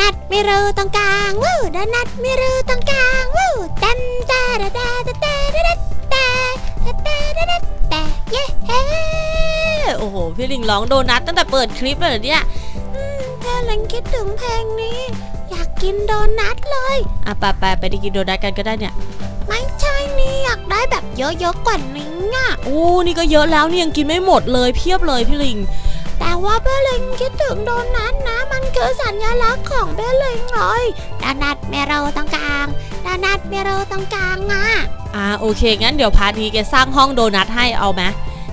นัทไม่รู้ตรงกลางวู้โดนัทไม่รู้ตรงกลางวู้ตันตาดาดาตาตาดาดาตาตาตาดาดาตาเย้เฮ้โอ้โห พี่ลิงร้องโดนัทตั้งแต่เปิดคลิปเลยเหรอเนี่ยแค่ลังคิดถึงเพลงนี้ อยากกินโดนัทเลยอะไปไปไปไปกินโดนัทกันก็ได้เนี่ย ไม่ใช่นี่อยากได้แบบเยอะๆกว่านี้อะ อู้นี่ก็เยอะแล้วนี่ยังกินไม่หมดเลยเพียบเลยพี่ลิง แต่ว่าเพลิงคิดถึงโดนัทนะ มันคือสัญลักษณ์ของเพลิงเลยโดนัทเมโรตรงกลางโดนัทเมโรตรงกลางอะอ่าโอเค งั้นเดี๋ยวพาร์ทนี้แกสร้างห้องโดนัทให้เอาไหม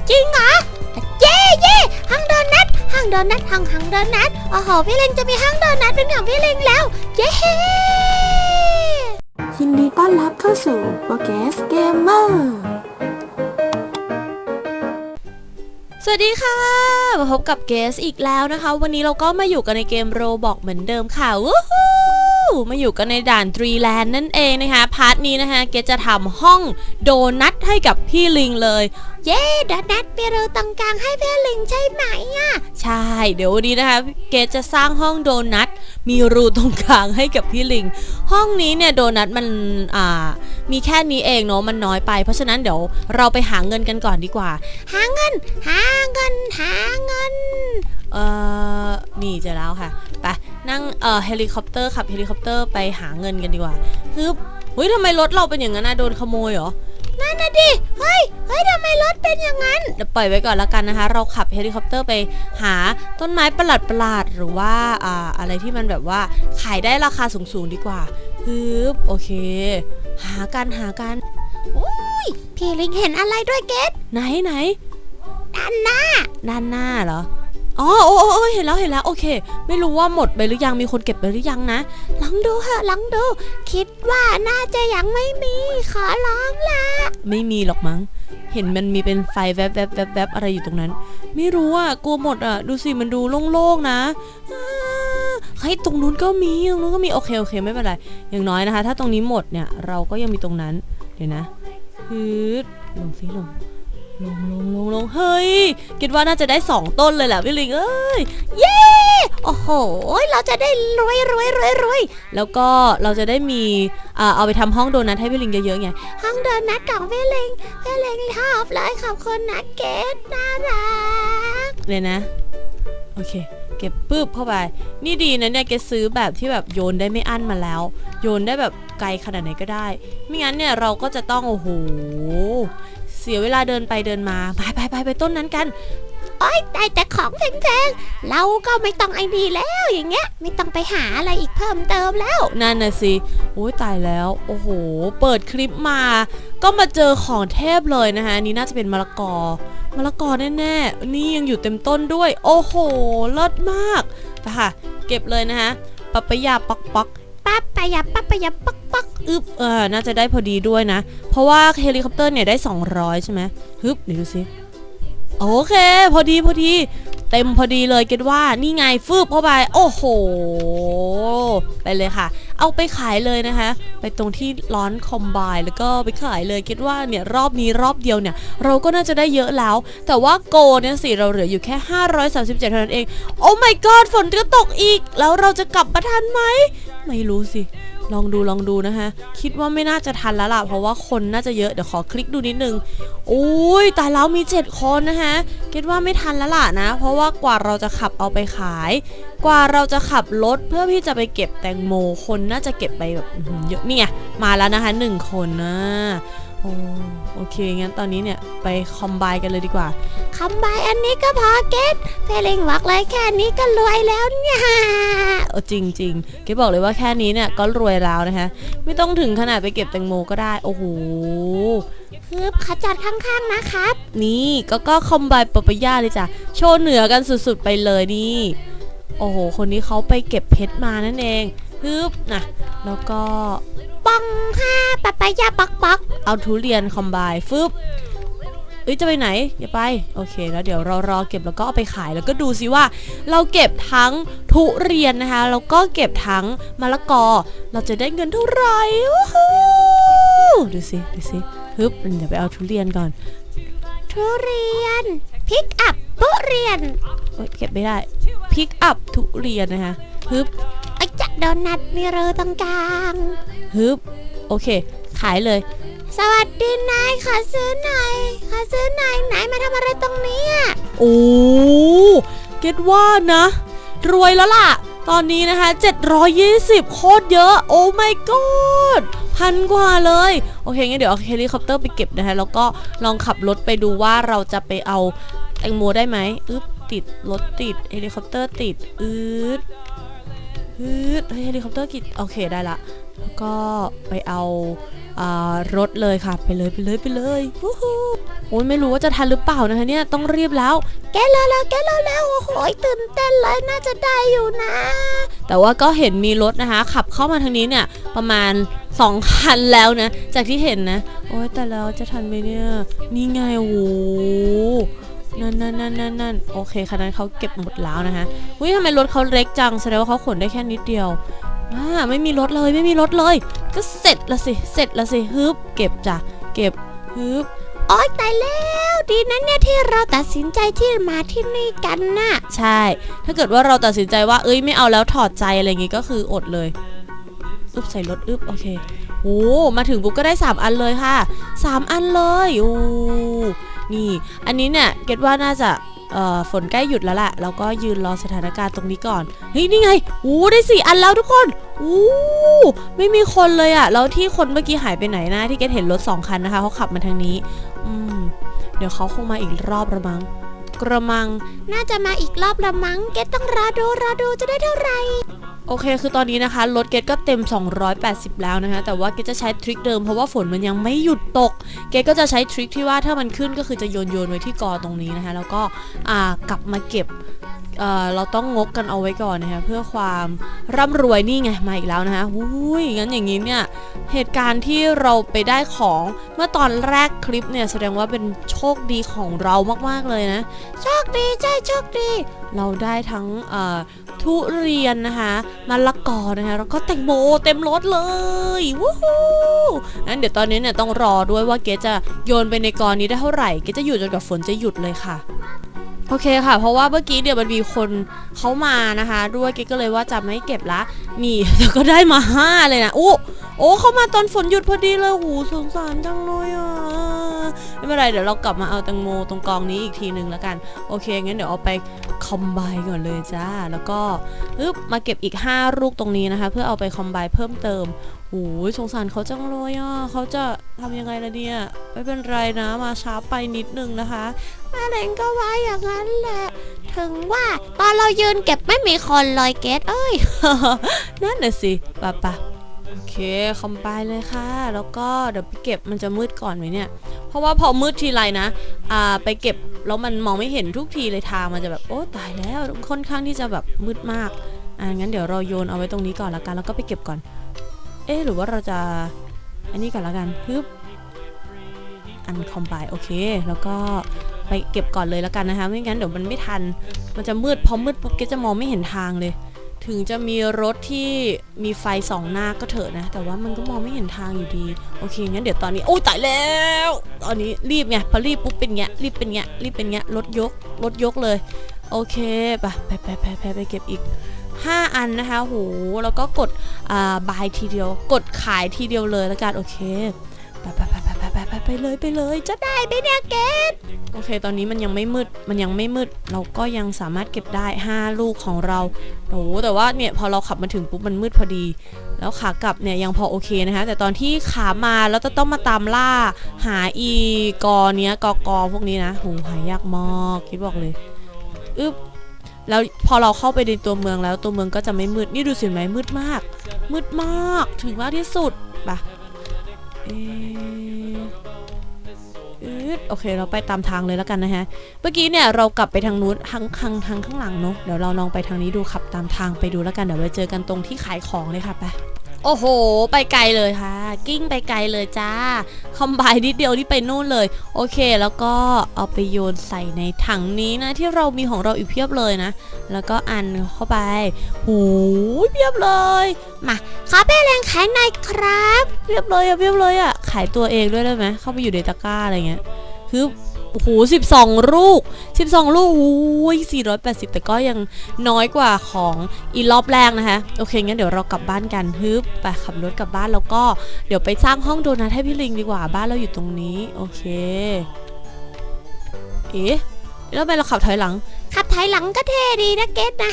จริงเหรอเย่เย่ห้องโดนัทห้องโดนัทห้องห้องโดนัทโอ้โหพี่เล็งจะมีห้องโดนัทเป็นของพี่เล็งแล้วเย้ยินดีต้อนรับเข้าสู่โปรแกสเกมเมอร์ สวัสดีค่ะ มาพบกับเกสอีกแล้วนะคะ วันนี้เราก็มาอยู่กันในเกมโรบอกเหมือนเดิมค่ะวู้ฮู้มาอยู่กันในด่านทรีแลนด์นั่นเองนะคะ พาร์ทนี้นะคะ เกสจะทำห้องโดนัทให้กับพี่ลิงเลยเย่โดนัทเมโรตรงกลางให้พี่เล็งใช่ไหมอะ ใช่ เดี๋ยววันนี้นะคะเกสจะสร้างห้องโดนัทมีรูตรงกลางให้กับพี่ลิง ห้องนี้เนี่ยโดนัทมันอ่ามีแค่นี้เองเนาะมันน้อยไป เพราะฉะนั้นเดี๋ยวเราไปหาเงินกันก่อนดีกว่า หาเงิน หาเงิน หาเงินเอ่อนี่เจอแล้วค่ะไปนั่งเอ่อเฮลิคอปเตอร์ขับเฮลิคอปเตอร์ไปหาเงินกันดีกว่าฮึบเฮ้ยทำไมรถเราเป็นอย่างนั้นนะโดนขโมยเหรอ นั่นน่ะดิ เฮ้ย เฮ้ยทำไมรถเป็นอย่างนั้นเดี๋ยวปล่อยไว้ก่อนแล้วกันนะคะ เราขับเฮลิคอปเตอร์ไปหาต้นไม้ประหลาดประหลาดๆหรือว่าอ่าอะไรที่มันแบบว่าขายได้ราคาสูงๆดีกว่าฮึบโอเค หากันหากันพี่ลิงเห็นอะไรด้วยเกตไหนไหนด้านหน้า ด้านหน้าเหรอ อ๋อโอ้โอ้เห็นแล้วเห็นแล้วโอเค ไม่รู้ว่าหมดไปหรือยังมีคนเก็บไปหรือยังนะลองดูเหอะลองดู คิดว่าน่าจะยังไม่มี ขอร้องละไม่มีหรอกมั้ง เห็นมันมีเป็นไฟแวบแวบแวบแวบอะไรอยู่ตรงนั้น ไม่รู้อะกลัวหมดอะ ดูสิมันดูโล่งๆนะอ่าเฮ้ยตรงนู้นก็มีตรงนู้นก็มีโอเคโอเคไม่เป็นไรอย่างน้อยนะคะ ถ้าตรงนี้หมดเนี่ยเราก็ยังมีตรงนั้น เดี๋ยวนะฮึดลงสิลง ลงลงลงลงเฮ้ย คิดว่าน่าจะได้สองต้นเลยแหละพี่ลิงเอ้ย เย้โอ้โห เราจะได้รวยรวยรวยรวยแล้วก็เราจะได้มีอ่าเอาไปทำห้องโดนัทให้พี่ลิงเยอะๆไง ห้องโดนัทของพี่ลิงพี่ลิงชอบเลยขอบคุณนะเกตน่ารักเลยนะ โอเค เก็บปึ๊บเข้าไป นี่ดีนะเนี่ยแกซื้อแบบที่แบบโยนได้ไม่อั้นมาแล้ว โยนได้แบบไกลขนาดไหนก็ได้ ไม่งั้นเนี่ยเราก็จะต้องโอ้โห สียเวลาเดินไปเดินมาไปไปไปไปต้นนั้นกันโอ้ยได้แต่ของแพงๆ เราก็ไม่ต้องไอ้นี่แล้วอย่างเงี้ย ไม่ต้องไปหาอะไรอีกเพิ่มเติมแล้ว นั่นน่ะสิ โอ้ยตายแล้ว โอ้โห เปิดคลิปมา ก็มาเจอของเทพเลยนะคะนนี้น่าจะเป็นมะละกอ มะละกอแน่ๆ นี่ยังอยู่เต็มต้นด้วย โอ้โหเลิศมากไปค่ะ เก็บเลยนะคะปัปปยาปักปัก ปั๊บไปยับปั๊บไปยับปักปักอึบเออน่าจะได้พอดีด้วยนะ เพราะว่าเฮลิคอปเตอร์เนี่ยได้ 200 ใช่ไหมฮึบเดี๋ยวดูสิโอเค พอดีพอดี เต็มพอดีเลยเก็ดว่านี่ไงฟืบเข้าไป โอ้โห ไปเลยค่ะ เอาไปขายเลยนะคะ ไปตรงที่ร้อนคอมบายแล้วก็ไปขายเลยคิดว่าเนี่ยรอบนี้รอบเดียวเนี่ย เราก็น่าจะได้เยอะแล้ว แต่ว่าโกเนี่ยสิเราเหลืออยู่แค่ 537เท่านั้นเอง โอ้ my god ฝนจะตกอีก แล้วเราจะกลับมาทันไหม ไม่รู้สิ ลองดูลองดูนะคะ คิดว่าไม่น่าจะทันแล้วล่ะ เพราะว่าคนน่าจะเยอะเดี๋ยวขอคลิกดูนิดนึงโอ้ยตายแล้วมี 7 คนนะคะคิดว่าไม่ทันแล้วล่ะนะ เพราะว่ากว่าเราจะขับเอาไปขาย กว่าเราจะขับรถเพื่อที่จะไปเก็บแตงโมคนน่าจะเก็บไปแบบเยอะเนี่ยมาแล้วนะคะหนึ่งคนนะ โอ้โอเค งั้นตอนนี้เนี่ยไปคอมไบกันเลยดีกว่าคำบายอันนี้ก็พอเกตพี่ลิงบอกเลยแค่นี้ก็รวยแล้วเนี่ยเออจริงจริงๆเก๋บอกเลยว่าแค่นี้เนี่ยก็รวยแล้วนะคะ ไม่ต้องถึงขนาดไปเก็บแตงโมก็ได้ โอ้โหคือขอจอดข้างๆนะครับ นี่ก็ก็คอมไบปปายาเลยจ้ะ โชว์เหนือกันสุดๆไปเลยนี่ โอ้โห คนนี้เขาไปเก็บเพชรมานั่นเองฮึบนะแล้วก็ ปองห้าปะปายาปักปักเอาทุเรียนคอมไบฟึบเอ้ยจะไปไหนอย่าไปโอเคแล้วเดี๋ยวเรารอเก็บแล้วก็เอาไปขายแล้วก็ดูซิว่า เราเก็บทั้งทุเรียนนะคะแล้วก็เก็บทั้งมะละกอ เราจะได้เงินเท่าไหร่วู้ฮู้ดูสิดูสิฮึบเดี๋ยวไปเอาทุเรียนก่อน ทุเรียนพิกอัพทุเรียนเอ้ยเก็บไม่ได้พิกอัพทุเรียนนะคะฮึบ ไอ้จะโดนัทมีเราตรงกลางฮึบโอเค ขายเลย สวัสดีนายขอซื้อหน่อยขอซื้อหน่อยนายมาทำอะไรตรงนี้อะโอ้เก็ตว่านะ รวยแล้วล่ะ ตอนนี้นะคะ 720 โคตรเยอะ โอ้ my god พันกว่าเลย โอเคงั้นเดี๋ยวเอาเฮลิคอปเตอร์ไปเก็บนะคะแล้วก็ลองขับรถไปดูว่าเราจะไปเอาแตงโมได้ไหมอึ๊บติดรถติดเฮลิคอปเตอร์ติดอืดืดเฮ้ยเฮลิคอปเตอร์กิดโอเคได้ละ แล้วก็ไปเอาอารถเลยค่ะ ไปเลยไปเลยไปเลยวู้ฮู้โอ้ยไม่รู้ว่าจะทันหรือเปล่านะคะเนี่ยต้องรีบแล้ว แกเร็วแล้วแกเร็วแล้วโอ้โหตื่นเต้นเลยน่าจะได้อยู่นะ แต่ว่าก็เห็นมีรถนะคะ ขับเข้ามาทางนี้เนี่ยประมาณ2คันแล้วนะ จากที่เห็นนะ โอ้ยแต่แล้วจะทันไหมเนี่ยนี่ไงโอ้โห นั่นนั่นนั่นนั่นนั่นโอเคคันนั้นเขาเก็บหมดแล้วนะคะอุ้ยทำไมรถเขาเล็กจังแสดงว่าเขาขนได้แค่นิดเดียวอ่าไม่มีรถเลยไม่มีรถเลย ก็เสร็จละสิเสร็จละสิฮึบเก็บจ้ะเก็บฮึบโอ๊ยตายแล้วดีนะเนี่ยที่เราตัดสินใจที่มาที่นี่กันน่ะใช่ ถ้าเกิดว่าเราตัดสินใจว่าเอ้ยไม่เอาแล้วถอดใจอะไรอย่างงี้ก็คืออดเลยอึบใส่รถอึบโอเคโอ้มาถึงปุ๊บก็ได้ 3 อันเลยค่ะ 3 อันเลยโอ้ นี่ อันนี้เนี่ยเก็ตว่าน่าจะฝนใกล้หยุดแล้วแหละแล้วก็ยืนรอสถานการณ์ตรงนี้ก่อนเฮ้ยนี่ไงโอ้ได้4อันแล้วทุกคนโอ้ไม่มีคนเลยอะแล้วที่คนเมื่อกี้หายไปไหนนะที่เกตเห็นรถสองคันนะคะเขาขับมาทางนี้ อืม เดี๋ยวเขาคงมาอีกรอบระมังกระมัง น่าจะมาอีกรอบละมั้งเกตต้องรอดูรอดูจะได้เท่าไหร่ โอเค คือตอนนี้นะคะรถเกตก็เต็ม 280 แล้วนะคะ แต่ว่าเกตจะใช้ทริคเดิมเพราะว่าฝนมันยังไม่หยุดตก เกตก็จะใช้ทริคที่ว่าถ้ามันขึ้นก็คือจะโยนโยนไว้ที่กอตรงนี้นะคะ แล้วก็กลับมาเก็บ เเราต้องงกกันเอาไว้ก่อนนะคะเพื่อความร่ำรวยนี่ไงมาอีกแล้วนะคะอุ้ยงั้นอย่างนี้เนี่ยเหตุการณ์ที่เราไปได้ของเมื่อตอนแรกคลิปเนี่ยแสดงว่าเป็นโชคดีของเรามากๆเลยนะโชคดีใช่โชคดี เราได้ทั้งทุเรียนนะคะมะละกอนะคะแล้วก็แตงโมเต็มรถเลยวู้ฮู้งั้นเดี๋ยวตอนนี้เนี่ยต้องรอด้วยว่าเกจะโยนไปในกรนี้ได้เท่าไหร่ เกจะอยู่จนกว่าฝนจะหยุดเลยค่ะ โอเคค่ะ เพราะว่าเมื่อกี้เดี๋ยวมันมีคนเขามานะคะ ด้วยกิ๊ก็เลยว่าจะไม่เก็บละ นี่แล้วก็ได้มาห้าเลยนะโอ้โอ้เขามาตอนฝนหยุดพอดีเลยหูสงสารจังเลยอะ ไม่เป็นไรเดี๋ยวเรากลับมาเอาแตงโมตรงกองนี้อีกทีนึงแล้วกัน โอเคงั้นเดี๋ยวเอาไปคอมไบก่อนเลยจ้า แล้วก็ปึ๊บมาเก็บอีก 5 ลูกตรงนี้นะคะ เพื่อเอาไปคอมไบเพิ่มเติมโอ้ยสงสารเขาจังเลยอะเขาจะทำยังไงล่ะเนี่ย ไม่เป็นไรนะมาช้าไปนิดนึงนะคะม่เลงก็ว่าอย่างนั้นแหละ ถึงว่าตอนเรายืนเก็บไม่มีคนเลยเกตเอ้ย นั่นน่ะสิปะปะ โอเคคอมไบเลยค่ะ แล้วก็เดี๋ยวไปเก็บมันจะมืดก่อนไหมเนี่ย เพราะว่าพอมืดทีไรนะ อ่า ไปเก็บแล้วมันมองไม่เห็นทุกทีเลยทางมันจะแบบโอ้ตายแล้วค่อนข้างที่จะแบบมืดมาก อ่างั้นเดี๋ยวเราโยนเอาไว้ตรงนี้ก่อนละกันแล้วก็ไปเก็บก่อน เอ๊หรือว่าเราจะอันนี้ก่อนละกันฮึบอันคอมไบโอเค แล้วก็ไปเก็บก่อนเลยละกันนะคะ ไม่งั้นเดี๋ยวมันไม่ทัน มันจะมืดพอมืดปุ๊บเก็จะมองไม่เห็นทางเลย ถึงจะมีรถที่มีไฟสองหน้าก็เถอะนะ แต่ว่ามันก็มองไม่เห็นทางอยู่ดี โอเค งั้นเดี๋ยวตอนนี้ โอ้ตายแล้ว ตอนนี้รีบไง พอรีบปุ๊บเป็นเงี้ย รีบเป็นเงี้ย รีบเป็นเงี้ย รถยก รถยกเลย โอเคไปไปไปไปไปไปเก็บอีก 5 อันนะคะโห แล้วก็กด อ่า บายทีเดียว กดขายทีเดียวเลยแล้วกัน โอเค ไปไปไป ไปเลยไปเลย จะได้ไหมเนี่ยเกดโอเค ตอนนี้มันยังไม่มืด มันยังไม่มืด เราก็ยังสามารถเก็บได้ 5 ลูกของเราโอ้แต่ว่าเนี่ยพอเราขับมาถึงปุ๊บมันมืดพอดี แล้วขากลับเนี่ยยังพอโอเคนะคะ แต่ตอนที่ขามาแล้วจะต้องมาตามล่า หาอีกอเนี้ยกอกอพวกนี้นะโหหายากมากคิดบอกเลยอึ๊บแล้วพอเราเข้าไปในตัวเมืองแล้วตัวเมืองก็จะไม่มืด นี่ดูสิไหมมืดมาก มืดมาก ถึงมาที่สุดปะเอ โอเค เราไปตามทางเลยแล้วกันนะฮะ เมื่อกี้เนี่ยเรากลับไปทางนู้นทางทางทางข้างหลังเนาะ เดี๋ยวเราลองไปทางนี้ดูขับตามทางไปดูแล้วกัน เดี๋ยวไปเจอกันตรงที่ขายของเลยค่ะไป โอ้โห ไปไกลเลยค่ะ กิ้งไปไกลเลยจ้า คอมไบนิดเดียวนี่ไปนู่นเลย โอเค แล้วก็เอาไปโยนใส่ในถังนี้นะ ที่เรามีของเราอีกเพียบเลยนะ แล้วก็อันเข้าไปหูเพียบเลยขอแม่เล็งขายหน่อยครับเพียบเลยอะเพียบเลยอะขายตัวเองด้วยได้ไหมเข้าไปอยู่ในตะกร้าอะไรเงี้ย ฮึบโอ้โห12ลูก12ลูกโอ้ย480แต่ก็ยังน้อยกว่าของอีรอบแรกนะคะ โอเค งั้นเดี๋ยวเรากลับบ้านกันฮึบไปขับรถกลับบ้านแล้วก็เดี๋ยวไปสร้างห้องโดนัทให้พี่ลิงดีกว่าบ้านเราอยู่ตรงนี้ โอเค เอ๊ะแล้วทำไมเราขับถอยหลัง ขับถอยหลังก็เท่ดีนะเกตนะ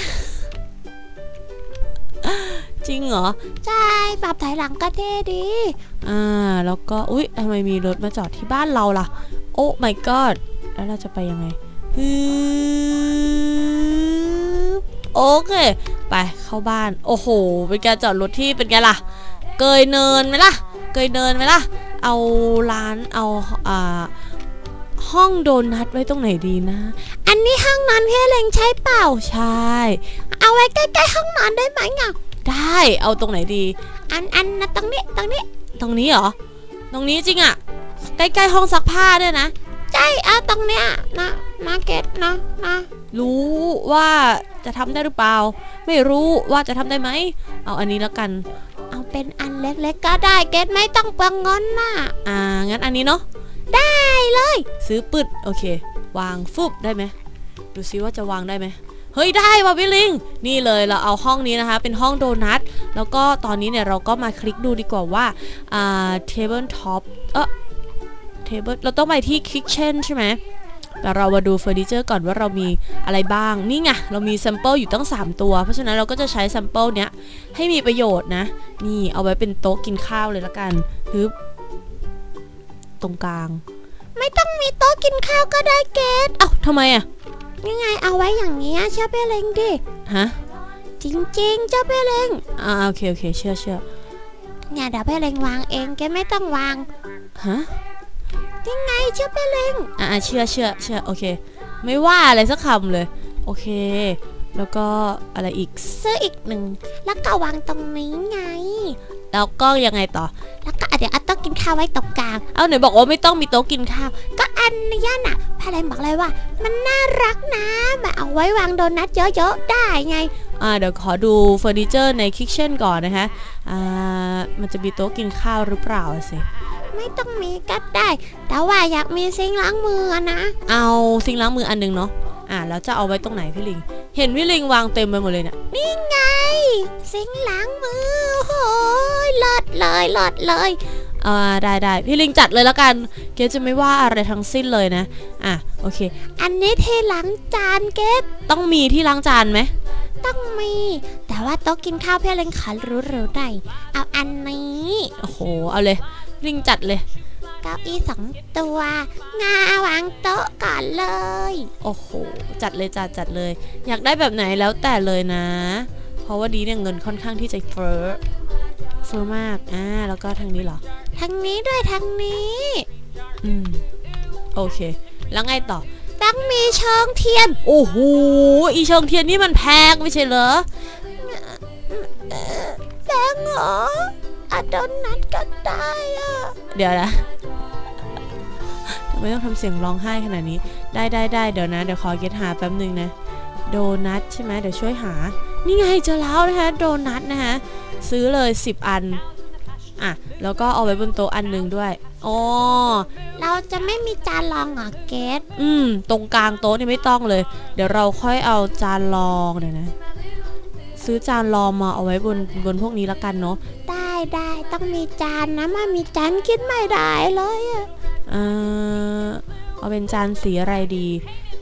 จริงเหรอ ใช่ปรับถอยหลังก็เท่ดี อ่า แล้วก็ อุ๊ยทำไมมีรถมาจอดที่บ้านเราล่ะ โอ้ my god แล้วเราจะไปยังไงฮึโอเค ไปเข้าบ้าน โอ้โห เป็นการจอดรถที่เป็นไงล่ะ เกยเนินไหมล่ะ เกยเนินไหมล่ะ เอาร้าน เอาอ่าห้องโดนัทไว้ตรงไหนดีนะ อันนี้ห้องนอนพี่เล็งใช้เปล่า ใช่ เอาไว้ใกล้ๆห้องนอนได้ไหมอะได้ เอาตรงไหนดี อันอันนะตรงนี้ ตรงนี้ ตรงนี้เหรอ ตรงนี้จริงอะ ใกล้ๆห้องซักผ้าด้วยนะ ใช่เอาตรงเนี้ยนะนะเกตนะนะรู้ว่าจะทำได้หรือเปล่า ไม่รู้ว่าจะทำได้ไหม เอาอันนี้แล้วกัน เอาเป็นอันเล็กๆก็ได้เกตไม่ต้องเปลืองเงินน่ะอ่างั้นอันนี้เนาะได้เลย ซื้อปึดโอเค วางฟุบได้ไหมดูซิว่าจะวางได้ไหมเฮ้ยได้ว่ะพี่ลิง นี่เลยเราเอาห้องนี้นะคะ เป็นห้องโดนัท แล้วก็ตอนนี้เนี่ยเราก็มาคลิกดูดีกว่าว่าอ่า table top เออ table เราต้องไปที่ kitchen ใช่ไหมแต่เรามาดูเฟอร์นิเจอร์ก่อนว่าเรามีอะไรบ้าง นี่ไง เรามีแซมเปิลอยู่ตั้ง 3 ตัว เพราะฉะนั้นเราก็จะใช้แซมเปิลเนี้ยให้มีประโยชน์นะ นี่เอาไว้เป็นโต๊ะกินข้าวเลยละกันฮึบตรงกลาง ไม่ต้องมีโต๊ะกินข้าวก็ได้เกตเอ้าทำไมอะนี่ไงเอาไว้อย่างเงี้ยเชื่อพี่เล็งดิฮะจริงๆเจ้าพี่เล็งอ่าโอเคโอเคเชื่อเชื่อเนี่ยเดี๋ยวพี่เล็งวางเองแกไม่ต้องวางฮะ ยังไงเชื่อพี่เล็งอ่าเชื่อเชื่อเชื่อโอเค ไม่ว่าอะไรสักคำเลย โอเค แล้วก็อะไรอีกซื้ออีกหนึ่ง แล้วก็วางตรงนี้ไง แล้วก็ยังไงต่อ แล้วก็เดี๋ยวเอาโต๊ะกินข้าวไว้ตรงกลาง เอาไหนบอกว่าไม่ต้องมีโต๊ะกินข้าว ก็อันเนี้ยน่ะพี่เล็งบอกเลยว่า มันน่ารักนะมาเอาไว้วางโดนัทเยอะๆได้ไงอ่าเดี๋ยวขอดูเฟอร์นิเจอร์ในคิทเช่นก่อนนะคะอ่ามันจะมีโต๊ะกินข้าวหรือเปล่าสิ ไม่ต้องมีก็ได้ แต่ว่าอยากมีซิงค์ล้างมืออะนะ เอาซิงค์ล้างมืออันหนึงเนาะอ่าแล้วจะเอาไว้ตรงไหนพี่ลิง เห็นพี่ลิงวางเต็มไปหมดเลยเนี่ยนี่ไงซิงค์ล้างมือโอ้ยเลิศเลยเลิศเลยอ่าได้ได้พี่ลิงจัดเลยแล้วกัน เกจะไม่ว่าอะไรทั้งสิ้นเลยนะ อะโอเค อันนี้เทล้างจานเก็บต้องมีที่ล้างจานไหมต้องมี แต่ว่าโต๊ะกินข้าวพี่เล็งขอรู้ๆหน่อยเอาอันนี้โอ้โหเอาเลย ลิงจัดเลย เก้าอี้สองตัว งาวางโต๊ะก่อนเลย โอ้โห จัดเลยจัดจัดเลย อยากได้แบบไหนแล้วแต่เลยนะ เพราะว่าดีเนี่ยเงินค่อนข้างที่จะเฟ้อเฟ้อมากอ่าแล้วก็ทางนี้เหรอ ทางนี้ด้วยทางนี้ อืม โอเค แล้วไงต่อ ต้องมีเชิงเทียน โอ้โห อีเชิงเทียนนี่มันแพงไม่ใช่เหรอแบงเหรอ อะโดนัทก็ได้อะเดี๋ยวนะทำไมต้องทำเสียงร้องไห้ขนาดนี้ ได้ได้ได้เดี๋ยวนะ เดี๋ยวขอเก็ตหาแป๊บหนึ่งนะ โดนัทใช่ไหมเดี๋ยวช่วยหา นี่ไงเจอแล้วนะคะโดนัทนะคะซื้อเลย 10 อัน อะ แล้วก็เอาไว้บนโต๊ะอันหนึ่งด้วยอ๋อเราจะไม่มีจานรองเหรอเกตอืม ตรงกลางโต๊ะนี่ไม่ต้องเลย เดี๋ยวเราค่อยเอาจานรองเดี๋ยวนะ ซื้อจานรองมาเอาไว้บนบนพวกนี้ละกันเนาะ ได้ ได้ต้องมีจานนะมามีจานคิดไม่ได้เลยอะเอ่อเอาเป็นจานสีอะไรดี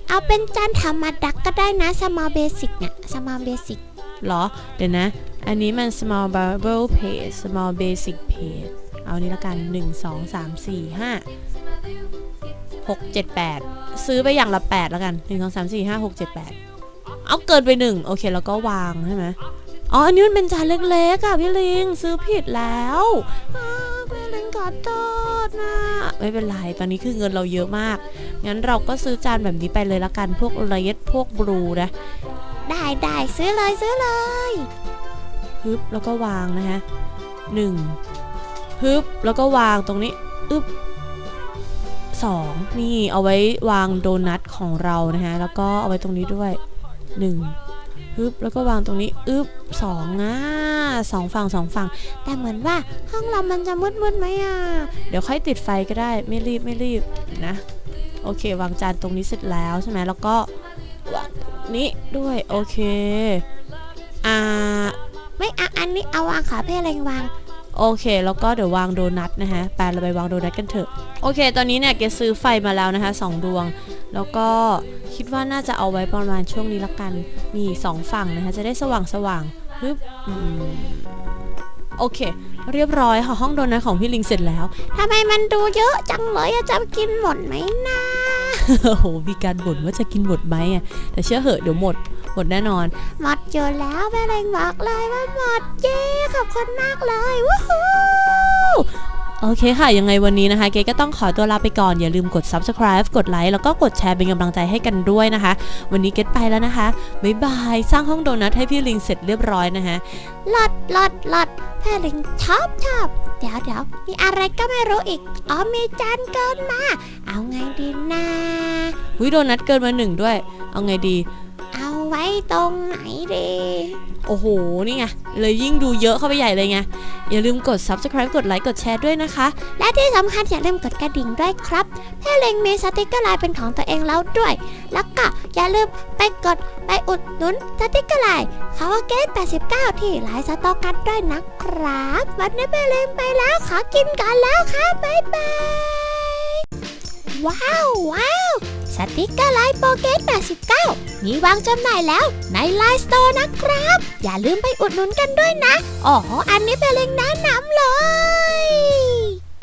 เอาเป็นจานธรรมดาก็ได้นะ small basic เนี่ย small basic เหรอ เดี๋ยวนะ อันนี้มัน small bubble page small basic page เอานี้ละกัน 1 2 3 4 5 6 7 8 ซื้อไปอย่างละ 8 แล้วกัน 1 2 3 4 5 6 7 8 เอาเกินไป 1 โอเค แล้วก็วางใช่ไหม อ๋ออันนี้มันเป็นจานเล็กๆอะพี่ลิงซื้อผิดแล้วอ้าวพี่ลิงขอโทษนะไม่เป็นไรตอนนี้คือเงินเราเยอะมาก งั้นเราก็ซื้อจานแบบนี้ไปเลยละกันพวกเลดพวกบลูนะได้ได้ซื้อเลยซื้อเลยฮึบแล้วก็วางนะฮะหนึ่งฮึบแล้วก็วางตรงนี้อึบสองนี่เอาไว้วางโดนัทของเรานะฮะแล้วก็เอาไว้ตรงนี้ด้วยหนึ่ง ฮึบแล้วก็วางตรงนี้อึบสองอะสองฝั่งสองฝั่ง แต่เหมือนว่าห้องเรามันจะมืดๆไหมอะ เดี๋ยวค่อยติดไฟก็ได้ ไม่รีบไม่รีบนะ โอเค วางจานตรงนี้เสร็จแล้วใช่ไหมแล้วก็วางนี้ด้วย โอเค อ่า ไม่เอาอันนี้เอาวางขาเพ่เล็งวางโอเค แล้วก็เดี๋ยววางโดนัทนะฮะแปลเราไปวางโดนัทกันเถอะ โอเค ตอนนี้เนี่ยเกซื้อไฟมาแล้วนะคะสองดวง แล้วก็คิดว่าน่าจะเอาไว้ประมาณช่วงนี้ละกัน นี่สองฝั่งนะคะ จะได้สว่างสว่างๆปึ๊บโอเค เรียบร้อยค่ะห้องโดนัทของพี่ลิงเสร็จแล้วทำไมมันดูเยอะจังเลยจะกินหมดไหมนะโอ้โหมีการบ่นว่าจะกินหมดไหมอะแต่เชื่อเหอะเดี๋ยวหมดหมดแน่นอน หมดอยู่แล้วแม่เลงบอกเลยว่าหมดเย้ขอบคุณมากเลยวู้ฮู้ โอเคค่ะ ยังไงวันนี้นะคะเกก็ต้องขอตัวลาไปก่อน อย่าลืมกด subscribe กดไลค์แล้วก็กดแชร์เป็นกำลังใจให้กันด้วยนะคะ วันนี้เกดไปแล้วนะคะ บ๊ายบาย สร้างห้องโดนัทให้พี่ลิงเสร็จเรียบร้อยนะคะหลอดหลอดหลอดแม่เล็งชอบชอบเดี๋ยวเดี๋ยวมีอะไรก็ไม่รู้อีก อ๋อมีจานเกินมา เอาไงดีนะวิโดนัทเกินมาหนึ่งด้วย เอาไงดี เอาไว้ตรงไหนดี โอ้โห นี่ไง เลยยิ่งดูเยอะเข้าไปใหญ่เลยไง อย่าลืมกด subscribe กดไลค์ กดแชร์ด้วยนะคะ และที่สำคัญอย่าลืมกดกระดิ่งด้วยครับแม่เล็งมีสติกเกอร์ไลน์เป็นของตัวเองแล้วด้วย แล้วก็อย่าลืมไปกดไปอุดหนุนสติกเกอร์ไลน์เขาว่าเกต89 ที่ไลน์สตอกันด้วยนะครับ วันนี้แม่เล็งไปแล้วขอกินกันแล้วครับบ๊ายบายว้าวว้าว สติกเกอร์ไลน์โปเกต89 มีวางจำหน่ายแล้วในไลน์สโตร์นะครับ อย่าลืมไปอุดหนุนกันด้วยนะอ๋ออันนี้เป็นเล็งแนะนำเลย